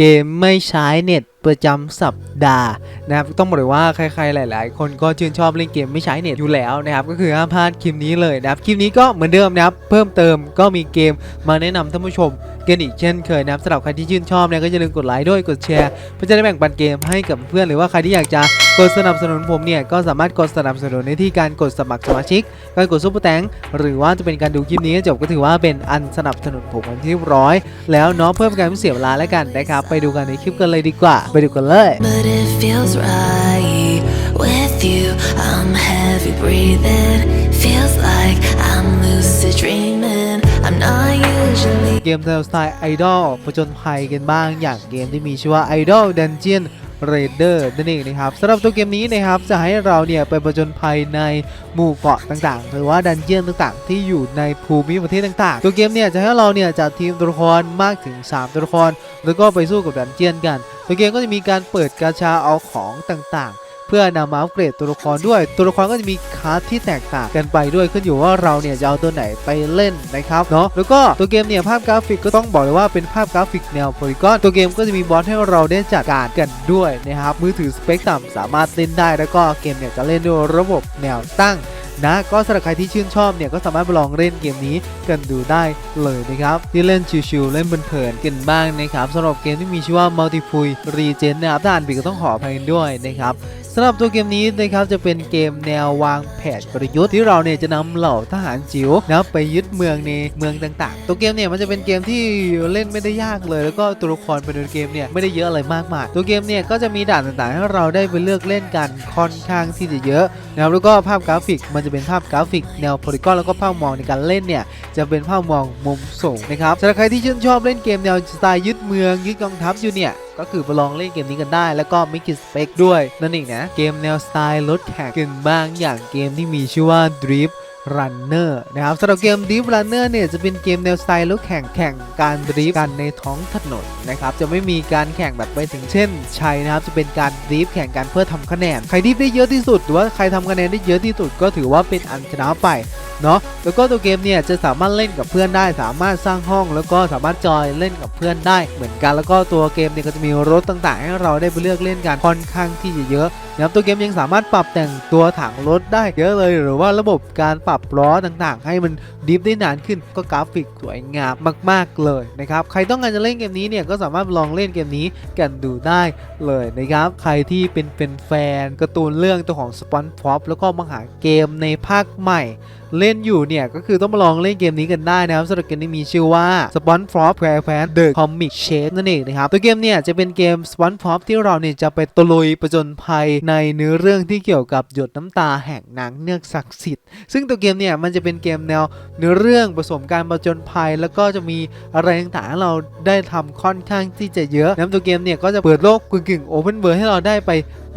เกมไม่ใช้เน็ตประจำสัปดาห์นะครับต้องบอกเลยว่าใครๆหลาย ๆ คนก็ชื่นชอบเล่นเกมไม่ใช้เน็ตอยู่แล้วนะครับก็คือห้ามพลาดคลิปนี้เลยนะครับคลิปนี้ก็เหมือนเดิมนะครับเพิ่มเติมก็มีเกมมาแนะนำท่านผู้ชมกันอีกเช่นเคยนะครับสำหรับใครที่ชื่นชอบเนี่ยก็อย่าลืมกดไลค์ด้วยกดแชร์เพื่อจะได้แบ่งปันเกมให้กับเพื่อนหรือว่าใครที่อยากจะกดสนับสนุนผมเนี่ยก็สามารถกดสนับสนุนในที่การกดสมัครสมาชิก การกดซุปเปอร์แตงหรือว่าจะเป็นการดูคลิปนี้จบก็ถือว่าเป็นอันสนับสนุนผมเป็นที่ร้อยแล้วเนาะเพื่อเป็นการไม่เสียเวลาแล้วกันนะครับไปดูกันในคลิปกันเลยดีกว่าไปดูกันเลย But it feels right with you. I'm heavy breathing. Feels like I'm lucid dreaming. I'm not usually เกมแนวสไตล์ไอดอลผจญภัยกันบ้างอย่างเกมที่มีชื่อว่า Idol Dungeon Raider นั่นเองนะครับสำหรับตัวเกมนี้นะครับจะให้เราเนี่ยไปผจญภัยในหมู่เกาะต่างๆ หรือว่าดันเจียนต่างๆ ที่อยู่ในภูมิประเทศต่างๆ ตัวเกมเนี่ยจะให้เราเนี่ยจัดทีมตัวละครมากถึง 3 ตัวละคร แล้วก็ไปสู้กับดันเจียนกัน ตัวเกมก็จะมีการเปิดกาชาเอาของต่างๆ เพื่อนำมาอัปเกรดตัวละครด้วย ตัวละครก็จะมีคลาสที่แตกต่างกันไปด้วยขึ้นอยู่ว่าเราเนี่ยจะเอาตัวไหนไปเล่นนะครับเนาะแล้วก็ตัวเกมเนี่ยภาพกราฟิกก็ต้องบอกเลยว่าเป็นภาพกราฟิกแนวโพลีกอนตัวเกมก็จะมีบอสให้เราได้จัดการกันด้วยนะครับมือถือสเปคต่ำสามารถเล่นได้แล้วก็เกมเนี่ยจะเล่นด้วยระบบแนวตั้งนะก็สำหรับใครที่ชื่นชอบเนี่ยก็สามารถไปลองเล่นเกมนี้กันดูได้เลยนะครับที่เล่นชิวๆเล่นเพลินๆกันบ้างนะครับสำหรับเกมที่มีชื่อว่า Multiple Regen นะครับถ้าอ่านผิดก็ต้องขออภัยด้วยนะครับำหรับตัวเกมนี้นะครับจะเป็นเกมแนววางแผนกลยุทธ์ที่เราเนี่ยจะนำเหล่าทหารจิ๋วนะครับไปยึดเมืองในเมืองต่างๆ ตัวเกมเนี่ยมันจะเป็นเกมที่เล่นไม่ได้ยากเลย แล้วก็ตัวละครภายในเกมเนี่ยไม่ได้เยอะอะไรมากมายตัวเกมเนี่ยก็จะมีด่านต่างๆให้เราได้ไปเลือกเล่นกันค่อนข้างที่จะเยอะนะครับแล้วก็ภาพกราฟิกมันจะเป็นภาพกราฟิกแนวโพลีกอนแล้วก็ภาพมองในการเล่นเนี่ยจะเป็นภาพมองมุมสูงนะครับสำหรับใครที่ชื่นชอบเล่นเกมแนวสไตล์ยึดเมืองยึดกองทัพอยู่เนี่ย ก็คือไปลองเล่นเกมนี้กันได้ แล้วก็ไม่กิดสเปคด้วยนั่นเองนะเกมแนวสไตล์รถแข่งกันบ้างอย่างเกมที่มีชื่อว่า Drift Runner นะครับสำหรับเกม Drift Runner เนี่ยจะเป็นเกมแนวสไตล์รถแข่งแข่งการดริฟต์กันในท้องถนนนะครับจะไม่มีการแข่งแบบไปถึงเช่นชัยนะครับจะเป็นการดริฟต์แข่งกันเพื่อทำคะแนน ใครดริฟต์ได้เยอะที่สุด หรือว่าใครทำคะแนนได้เยอะที่สุดก็ถือว่าเป็นอันชนะไปเนาะแล้วก็ตัวเกมเนี่ยจะสามารถเล่นกับเพื่อนได้ สามารถสร้างห้อง แล้วก็สามารถจอยเล่นกับเพื่อนได้เหมือนกัน แล้วก็ตัวเกมเนี่ยก็จะมีรถต่างๆ ให้เราได้ไปเลือกเล่นกันค่อนข้างที่จะเยอะ นะครับตัวเกมยังสามารถปรับแต่งตัวถังรถได้เยอะเลย หรือว่าระบบการปรับล้อต่างๆ ให้มันดิฟได้นานขึ้นก็กราฟิกสวยงามมาก ๆเลยนะครับใครต้องการจะเล่นเกมนี้เนี่ยก็สามารถลองเล่นเกมนี้กันดูได้เลยนะครับใครที่เป็นเป็นแฟนการ์ตูนเรื่องตัวของสปอนฟอปแล้วก็มาหาเกมในภาคใหม่เล่นอยู่เนี่ย ก็คือต้องมาลองเล่นเกมนี้กันได้นะครับสำหรับเกมนี้มีชื่อว่า SpongeBob SquarePants The Comic Shade นั่นเองนะครับ ตัวเกมเนี่ยจะเป็นเกม SpongeBob ที่เราเนี่ยจะไปตะลุยประจนภัยในเนื้อเรื่องที่เกี่ยวกับหยดน้ำตาแห่งนางเงือกศักดิ์สิทธิ์ ซึ่งตัวเกมเนี่ยมันจะเป็นเกมแนวเนื้อเรื่องผสมการประจนภัย แล้วก็จะมีอะไรต่างๆเราได้ทำค่อนข้างที่จะเยอะนะครับตัวเกมเนี่ยก็จะเปิดโลกกึ่งๆ Open World ให้เราได้ไป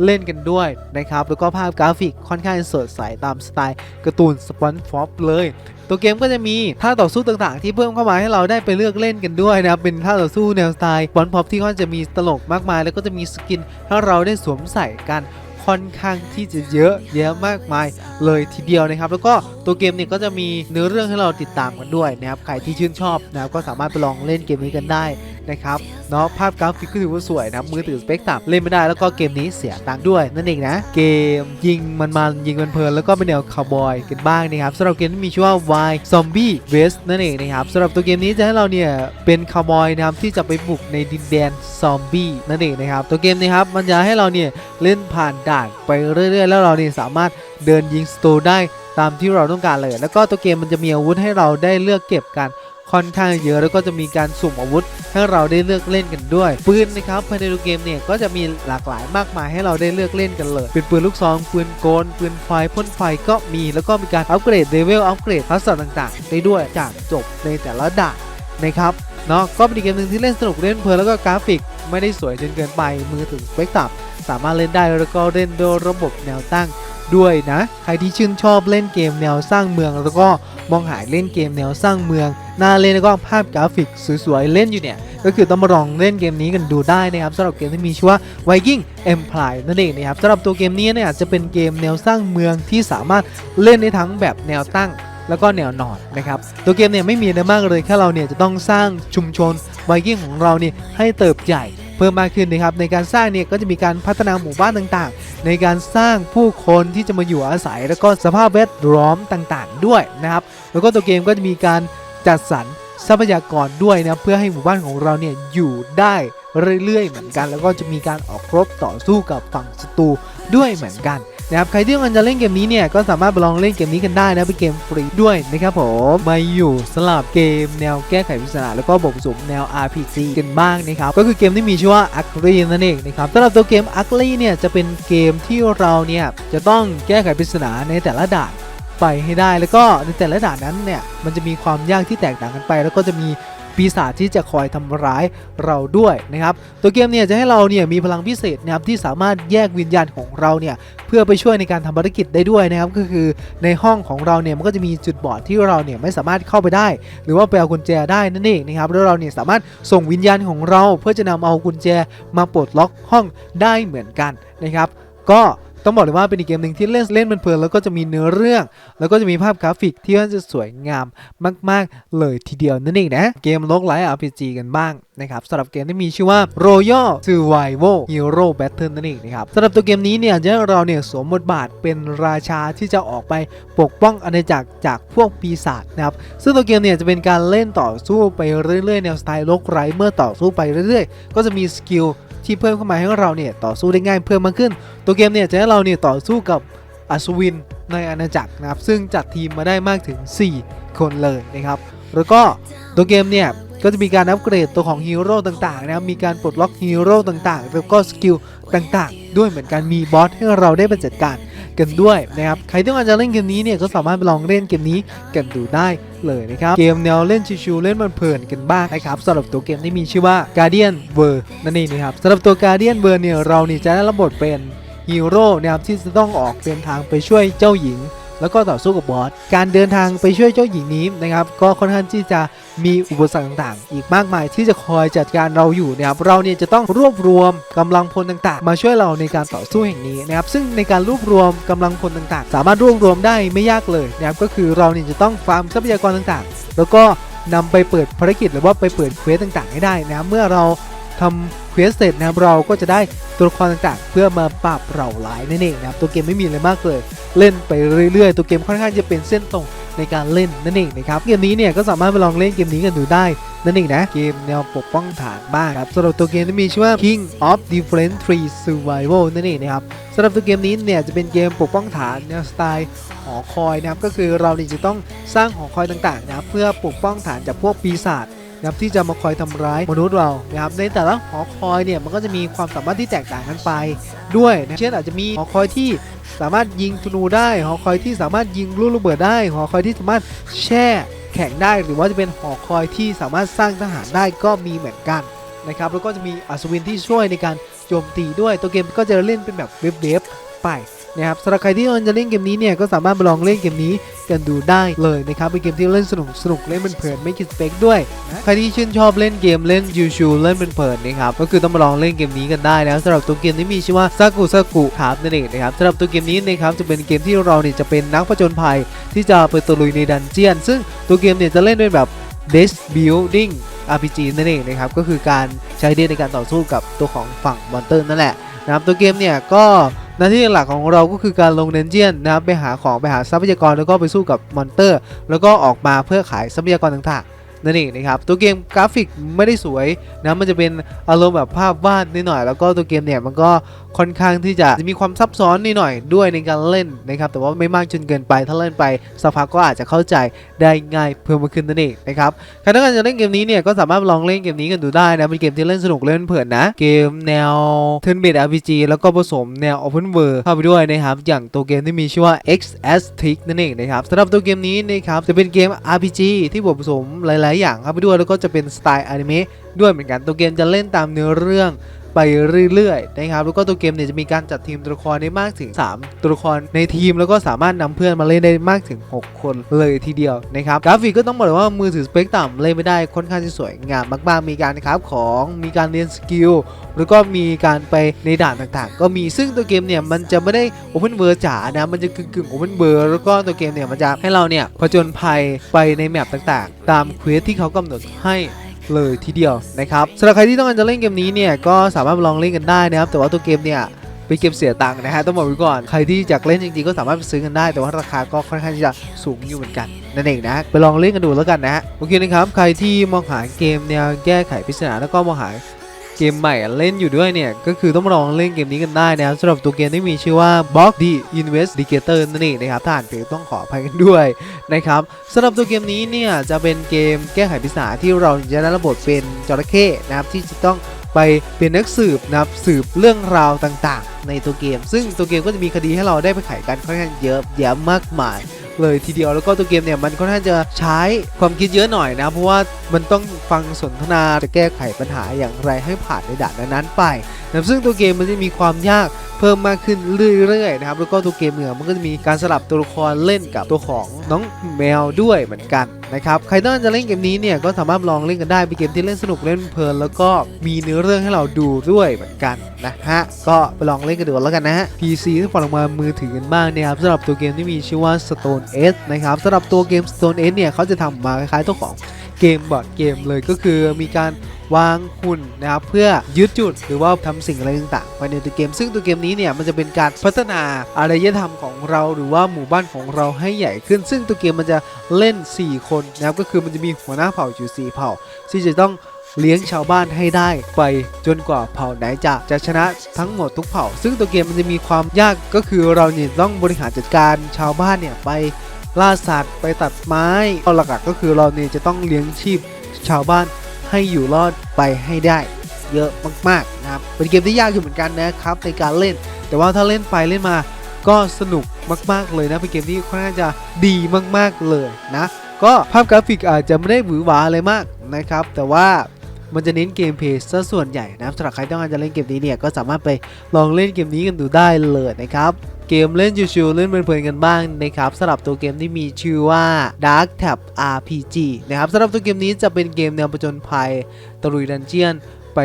เล่นกันด้วยนะครับแล้วก็ภาพกราฟิกค่อนข้างสดใสตามสไตล์การ์ตูนสปอนฟอปเลย ตัวเกมก็จะมีท่าต่อสู้ต่างๆ ที่เพิ่มเข้ามาให้เราได้ไปเลือกเล่นกันด้วยนะครับเป็นท่าต่อสู้แนวสไตล์บอลพอปที่ค่อนจะมีตลกมากมาย แล้วก็จะมีสกินให้เราได้สวมใส่กันค่อนข้างที่จะเยอะแยะมากมายเลยทีเดียวนะครับ แล้วก็ตัวเกมเนี่ยก็จะมีเนื้อเรื่องให้เราติดตามกันด้วยนะครับใครที่ชื่นชอบนะครับก็สามารถไปลองเล่นเกมนี้กันได้นะครับเนาะภาพกราฟิกก็ถือว่าสวยนะมือถือสเปคต่ำเล่นไม่ได้แล้วก็เกมนี้เสียตังค์ด้วยนั่นเองนะ เกมยิงมันๆยิงมันเพลินแล้วก็เป็นแนวคาวบอยกันบ้างนะครับสำหรับเกมที่มีชื่อว่า Y Zombie West นั่นเองนะครับสำหรับตัวเกมนี้จะให้เราเนี่ยเป็นคาวบอยนะครับที่จะไปบุกในดินแดนซอมบี้นั่นเองนะครับตัวเกมนะครับมันจะให้เราเนี่ยเล่นผ่านด่านไปเรื่อยๆ แล้วเราเนี่ยสามารถเดินยิงสโตร์ได้ตามที่เราต้องการเลย แล้วก็ตัวเกมมันจะมีอาวุธให้เราได้เลือกเก็บกัน ค่อนข้างเยอะแล้วก็จะมีการสุ่มอาวุธ ให้เราได้เลือกเล่นกันด้วยปืนนะครับภายในตัวเกมเนี่ยก็จะมีหลากหลายมากมายให้เราได้เลือกเล่นกันเลย เป็นปืนลูกซองปืนโกนปืนไฟพ่นไฟก็มีแล้วก็มีการอัปเกรดเลเวลอัปเกรดทักษะต่างๆ ได้ด้วยจากจบในแต่ละด่านนะครับเนาะก็เป็นอีกเกมหนึ่งที่เล่นสนุกเล่นเพลินแล้วก็กราฟิก ไม่ได้สวยจนเกินไปมือถือสเปคต่ำสามารถเล่นได้แล้วก็เล่นโดยระบบแนวตั้งด้วยนะ ใครที่ชื่นชอบเล่นเกมแนวสร้างเมือง แล้วก็มองหาเล่นเกมแนวสร้างเมือง นาเลนแล้วก็ภาพกราฟิกสวยๆ เล่นอยู่เนี่ย ก็คือต้องมาลองเล่นเกมนี้กันดูได้นะครับสำหรับเกมที่มีชื่อว่า Viking Empire นั่นเองนะครับสำหรับตัวเกมนี้เนี่ยจะเป็นเกมแนวสร้างเมืองที่สามารถเล่นได้ทั้งแบบแนวตั้งแล้วก็แนวนอนนะครับ ตัวเกมเนี่ยไม่มีอะไรมากเลยแค่เราเนี่ยจะต้องสร้างชุมชนไวกิ้งของเราเนี่ยให้เติบใหญ่พพิ่มมากขึ้นนะครับ ในการสร้างเนี่ยก็จะมีการพัฒนาหมู่บ้านต่างๆ ในการสร้างผู้คนที่จะมาอยู่อาศัย แล้วก็สภาพแวดล้อมต่างๆ ด้วยนะครับ แล้วก็ตัวเกมก็จะมีการ จัดสรรทรัพยากรด้วยนะเพื่อให้หมู่บ้านของเราเนี่ยอยู่ได้เรื่อยๆ เหมือนกัน แล้วก็จะมีการออกรบต่อสู้กับฝั่งศัตรูด้วยเหมือนกันนะครับใครที่กำลังจะเล่นเกมนี้เนี่ยก็สามารถไปลองเล่นเกมนี้กันได้นะเป็นเกมฟรีด้วยนะครับผมมาอยู่สลับเกมแนวแก้ไขปริศนาแล้วก็บทผสมแนว RPG กันบ้างนะครับก็คือเกมที่มีชื่อว่า a c r y นั่นเองนะครับสำหรับตัวเกม a c r y เนี่ยจะเป็นเกมที่เราเนี่ยจะต้องแก้ไขปริศนาในแต่ละด่าน ไปให้ได้ แล้วก็ในแต่ละด่านนั้นเนี่ยมันจะมีความยากที่แตกต่างกันไป แล้วก็จะมีปีศาจที่จะคอยทำร้ายเราด้วยนะครับ ตัวเกมเนี่ยจะให้เราเนี่ยมีพลังพิเศษนะครับที่สามารถแยกวิญญาณของเราเนี่ยเพื่อไปช่วยในการทำภารกิจได้ด้วยนะครับ ก็คือในห้องของเราเนี่ยมันก็จะมีจุดบอดที่เราเนี่ยไม่สามารถเข้าไปได้ หรือว่าไปเอากุญแจได้นั่นเองนะครับแล้วเราเนี่ยสามารถส่งวิญญาณของเรา เพื่อจะนำเอากุญแจมาปลดล็อกห้องได้เหมือนกันนะครับ ก็ ต้องบอกเลยว่าเป็นอีกเกมหนึ่งที่เล่นเล่นเพลินแล้วก็จะมีเนื้อเรื่อง แล้วก็จะมีภาพกราฟิกที่ค่อนจะสวยงามมาก ๆ เลยทีเดียวนั่นเองนะเกมโลกไลท์ RPG กันบ้างนะครับสำหรับเกมที่มีชื่อว่า Royal Survival Hero Battle นั่นเองนะครับสำหรับตัวเกมนี้เนี่ยจะให้เราเนี่ยสวมบทบาทเป็นราชาที่จะออกไปปกป้องอาณาจักรจากพวกปีศาจนะครับซึ่งตัวเกมเนี่ยจะเป็นการเล่นต่อสู้ไปเรื่อยๆแนวสไตล์โลกไร้เมื่อต่อสู้ไปเรื่อยๆ ก็จะมีสกิล ที่เพิ่มเข้ามาให้เราเนี่ยต่อสู้ได้ง่ายเพิ่มมากขึ้น ตัวเกมเนี่ยจะให้เราเนี่ยต่อสู้กับอัศวินในอาณาจักรนะครับซึ่งจัดทีมมาได้มากถึง 4 คนเลยนะครับแล้วก็ตัวเกมเนี่ยก็จะมีการอัปเกรดตัวของฮีโร่ต่างๆนะครับมีการปลดล็อกฮีโร่ต่างๆ แล้วก็สกิลต่างๆ ด้วยเหมือนกันมีบอสให้เราได้ไปจัดการ กันด้วยนะครับใครที่ต้องการจะเล่นเกมนี้เนี่ยก็สามารถไปลองเล่นเกมนี้กันดูได้เลยนะครับ เกมแนวเล่นชิวๆเล่นมันเพลินกันบ้างนะครับสำหรับตัวเกมที่มีชื่อว่า Guardian w o r d นั่นเองนะครับสำหรับตัว Guardian w o r d เนี่ยเราเนี่ยจะได้รับบทเป็นฮีโร่นะครับที่จะต้องออกเดินทางไปช่วยเจ้าหญิง แล้วก็ต่อสู้กับบอส การเดินทางไปช่วยเจ้าหญิงนี้นะครับ ก็ค่อนข้างที่จะมีอุปสรรคต่างๆ อีกมากมายที่จะคอยจัดการเราอยู่นะครับ เราเนี่ยจะต้องรวบรวมกำลังพลต่างๆ มาช่วยเราในการต่อสู้แห่งนี้นะครับ ซึ่งในการรวบรวมกำลังพลต่างๆ สามารถรวบรวมได้ไม่ยากเลยนะครับ ก็คือเราเนี่ยจะต้องฟาร์มทรัพยากรต่างๆ แล้วก็นำไปเปิดภารกิจหรือว่าไปเปิดเควสต่างๆ ให้ได้นะครับเมื่อเราทำ เควสเสร็จนะครับเราก็จะได้ตัวละครต่างๆ เพื่อมาปราบเราหลายนั่นเองนะครับตัวเกมไม่มีอะไรมากเลย เล่นไปเรื่อยๆ ตัวเกมค่อนข้างจะเป็นเส้นตรงในการเล่นนั่นเองนะครับเกมนี้เนี่ยก็สามารถไปลองเล่นเกมนี้กันดูได้นั่นเองนะเกมแนวปกป้องฐานบ้างครับสำหรับตัวเกมที่มีชื่อว่า King of Different Tree Survival นั่นเองนะครับสำหรับตัวเกมนี้เนี่ยจะเป็นเกมปกป้องฐานแนวสไตล์หอคอยนะครับก็คือเราเนี่ยจะต้องสร้างหอคอยต่างๆนะครับเพื่อปกป้องฐานจากพวกปีศาจ นะครับที่จะมาคอยทำร้ายมนุษย์เรานะครับในแต่ละหอคอยเนี่ยมันก็จะมีความสามารถที่แตกต่างกันไปด้วยนะเช่นอาจจะมีหอคอยที่สามารถยิงธนูได้ หอคอยที่สามารถยิงลูกระเบิดได้ หอคอยที่สามารถแช่แข็งได้ หรือว่าจะเป็นหอคอยที่สามารถสร้างทหารได้ก็มีเหมือนกันนะครับแล้วก็จะมีอัศวินที่ช่วยในการโจมตีด้วยตัวเกมก็จะเล่นเป็นแบบเวฟๆไป นะครับสำหรับใครที่จะเล่นเกมนี้เนี่ยก็สามารถไปลองเล่นเกมนี้กันดูได้เลยนะครับเป็นเกมที่เล่นสนุกสนุกเล่นเป็นเพลินไม่คิดสเปคด้วย ใครที่ชื่นชอบเล่นเกมเล่นยูชูเล่นเป็นเพลินนะครับก็คือต้องมาลองเล่นเกมนี้กันได้นะสำหรับตัวเกมที่มีชื่อว่าซากุซากุครับนั่นเองนะครับสำหรับตัวเกมนี้นะครับจะเป็นเกมที่เราเนี่ยจะเป็นนักผจญภัยที่จะไปตะลุยในดันเจียน ซึ่งตัวเกมเนี่ยจะเล่นด้วยแบบ deck building RPG นั่นเองนะครับก็คือการใช้เดในการต่อสู้กับตัวของฝั่งมอนเตอร์นั่นแหละนะครับตัวเกมเนี่ยก็ หน้าที่หลักของเราก็คือการลงเดนเจียนนะครับไปหาของไปหาทรัพยากรแล้วก็ไปสู้กับมอนเตอร์ แล้วก็ออกมาเพื่อขายทรัพยากรต่างๆ นั่นเองนะครับตัวเกมกราฟิกไม่ได้สวยนะมันจะเป็นอารมณ์แบบภาพวาดนิดหน่อยแล้วก็ตัวเกมเนี่ยมันก็ค่อนข้างที่จะจะมีความซับซ้อนนิดหน่อยด้วยในการเล่นนะครับแต่ว่าไม่มากจนเกินไปถ้าเล่นไปสักพักก็อาจจะเข้าใจได้ง่ายเพิ่มมากขึ้นนั่นเองนะครับใครต้องการจะเล่นเกมนี้เนี่ยก็สามารถลองเล่นเกมนี้กันดูได้นะเป็นเกมที่เล่นสนุกเล่นเพลินนะเกมแนว Turn Based RPG แล้วก็ผสมแนว Open World เข้าไปด้วยนะครับอย่างตัวเกมที่มีชื่อว่า XS Trick นั่นเองนะครับสำหรับตัวเกมนี้นะครับจะเป็นเกม RPG ที่ผสมหลายๆอย่างเข้าไปด้วยแล้วก็จะเป็นสไตล์อนิเมะด้วยเหมือนกันตัวเกมจะเล่นตามเนื้อเรื่อง ไปเรื่อยๆนะครับแล้วก็ตัวเกมเนี่ยจะมีการจัดทีมตัวละครได้มากถึง 3 ตัวละครในทีมแล้วก็สามารถนำเพื่อนมาเล่นได้มากถึง 6 คนเลยทีเดียวนะครับกราฟิกก็ต้องบอกเลยว่ามือถือสเปคต่ำเล่นไม่ได้ค่อนข้างที่สวยงามมากๆมีการคราฟของมีการเรียนสกิลแล้วก็มีการไปในด่านต่างๆ ก็มีซึ่งตัวเกมเนี่ยมันจะไม่ได้ Open World จ๋านะมันจะกึ่งๆ Open World แล้วก็ตัวเกมเนี่ยมันจะให้เราเนี่ยผจญภัยไปในแมปต่างๆ ตามเควสที่เขากำหนดให้ เลยทีเดียวนะครับสำหรับใครที่ต้องการจะเล่นเกมนี้เนี่ยก็สามารถลองเล่นกันได้นะครับแต่ว่าตัวเกมเนี่ยเป็นเกมเสียตังค์นะฮะต้องบอกไว้ก่อนใครที่อยากเล่นจริงๆก็สามารถไปซื้อกันได้ แต่ว่าราคาก็ค่อนข้างที่จะสูงอยู่เหมือนกันนั่นเองนะไปลองเล่นกันดูแล้วกันนะฮะโอเคนะครับใครที่มองหาเกมแนวแก้ไขปริศนาแล้วก็มองหา เกมใหม่เล่นอยู่ด้วยเนี่ย ก็คือต้องลองเล่นเกมนี้กันได้นะครับสำหรับตัวเกมที่มีชื่อว่า Box the Investigator นั่นเองนะครับถ้าอ่านผิดต้องขออภัยกันด้วยนะครับสำหรับตัวเกมนี้เนี่ยจะเป็นเกมแก้ไขปริศนาที่เราจะได้รับบทเป็นจระเข้นะครับที่จะต้องไปเป็นนักสืบนะครับสืบเรื่องราวต่างๆ ในตัวเกม ซึ่งตัวเกมก็จะมีคดีให้เราได้ไปไขกันค่อนข้างเยอะแยะมากมาย เลยทีเดียวแล้วก็ตัวเกมเนี่ยมันค่อนข้างจะใช้ความคิดเยอะหน่อยนะ เพราะว่ามันต้องฟังสนทนาจะแก้ไขปัญหาอย่างไรให้ผ่านในด่านนั้นๆไปนะซึ่งตัวเกมมันจะมีความยากเพิ่มมากขึ้นเรื่อยๆนะครับแล้วก็ตัวเกมเนี่ยมันก็จะมีการสลับตัวละครเล่นกับตัวของน้องแมวด้วยเหมือนกัน นะครับใครต้องจะเล่นเกมนี้เนี่ยก็สามารถลองเล่นกันได้เป็นเกมที่เล่นสนุกเล่นเพลินแล้วก็มีเนื้อเรื่องให้เราดูด้วยเหมือนกันนะฮะก็ไปลองเล่นกันดูแล้วกันนะฮะ PC ที่ปล่อยออกมามือถือกันบ้างนะครับสำหรับตัวเกมที่มีชื่อว่า Stone Age นะครับสำหรับตัวเกม Stone Age เนี่ยเขาจะทำมาคล้ายๆตัวของเกมบอร์ดเกมเลยก็คือมีการ วางหุ่นนะครับเพื่อยึดจุดหรือว่าทำสิ่งอะไรต่างๆภายในตัวเกม ซึ่งตัวเกมนี้เนี่ยมันจะเป็นการพัฒนาอารยธรรมของเราหรือว่าหมู่บ้านของเราให้ใหญ่ขึ้น ซึ่งตัวเกมมันจะเล่น 4 คนนะครับก็คือมันจะมีหัวหน้าเผ่าอยู่4เผ่าที่จะต้องเลี้ยงชาวบ้านให้ได้ไปจนกว่าเผ่าไหนจะจะชนะทั้งหมดทุกเผ่า ซึ่งตัวเกมมันจะมีความยากก็คือเราเนี่ยต้องบริหารจัดการชาวบ้านเนี่ยไปล่าสัตว์ไปตัดไม้เอาหลักๆก็คือเราเนี่ยจะต้องเลี้ยงชีพชาวบ้าน ให้อยู่รอดไปให้ได้เยอะมากๆนะครับเป็นเกมที่ยากอยู่เหมือนกันนะครับในการเล่น แต่ว่าถ้าเล่นไปเล่นมาก็สนุกมากๆเลยนะเป็นเกมที่ค่อนข้างจะดีมากๆเลยนะก็ภาพกราฟิกอาจจะไม่ได้หวือหวาอะไรมากนะครับ แต่ว่ามันจะเน้นเกมเพลย์ซะส่วนใหญ่นะสำหรับใครต้องการจะเล่นเกมนี้เนี่ยก็สามารถไปลองเล่นเกมนี้กันดูได้เลยนะครับ เกมเล่นชิวๆเล่นเพลินๆกันบ้างนะครับสำหรับตัวเกมที่มีชื่อว่า Dark Tab RPG นะครับสำหรับตัวเกมนี้จะเป็นเกมแนวผจญภัยตะลุยดันเจียนไป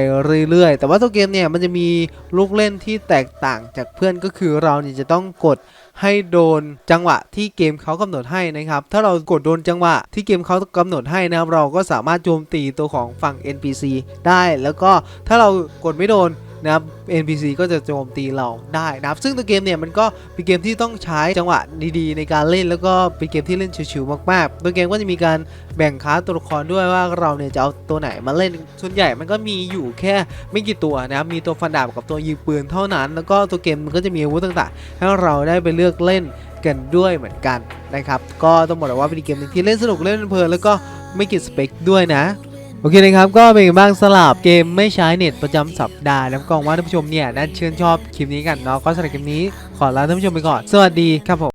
เรื่อยๆ แต่ว่าตัวเกมเนี่ยมันจะมีลูกเล่นที่แตกต่างจากเพื่อนก็คือเราเนี่ยจะต้องกดให้โดนจังหวะที่เกมเขากำหนดให้นะครับ ถ้าเรากดโดนจังหวะที่เกมเขากำหนดให้นะครับ เราก็สามารถโจมตีตัวของฝั่ง NPC ได้ แล้วก็ถ้าเรากดไม่โดน นะครับ NPC ก็จะโจมตีเราได้นะครับ ซึ่งตัวเกมเนี่ยมันก็เป็นเกมที่ต้องใช้จังหวะดีๆ ในการเล่นแล้วก็เป็นเกมที่เล่นชิวๆมากๆ ตัวเกมก็จะมีการแบ่งคาสตัวละครด้วยว่าเราเนี่ยจะเอาตัวไหนมาเล่น ส่วนใหญ่มันก็มีอยู่แค่ไม่กี่ตัวนะครับ มีตัวฟันดาบกับตัวยิงปืนเท่านั้น แล้วก็ตัวเกมมันก็จะมีอาวุธต่างๆ ให้เราได้ไปเลือกเล่นกันด้วยเหมือนกันนะครับ ก็ต้องบอกเลยว่าเป็นเกมที่เล่นสนุกเล่นเพลินแล้วก็ไม่กิดสเปคด้วยนะ อเคนะครับก็เป็นไงบ้างสลับเกมไม่ใช้เน็ตประจำสัปดาห์แล้วก็หวังว่าท่านผู้ชมเนี่ยน่าชื่นชอบคลิปนี้กันเนาะก็สำหรับคลิปนี้ขอลาท่านผู้ชมไปก่อน สวัสดีครับผม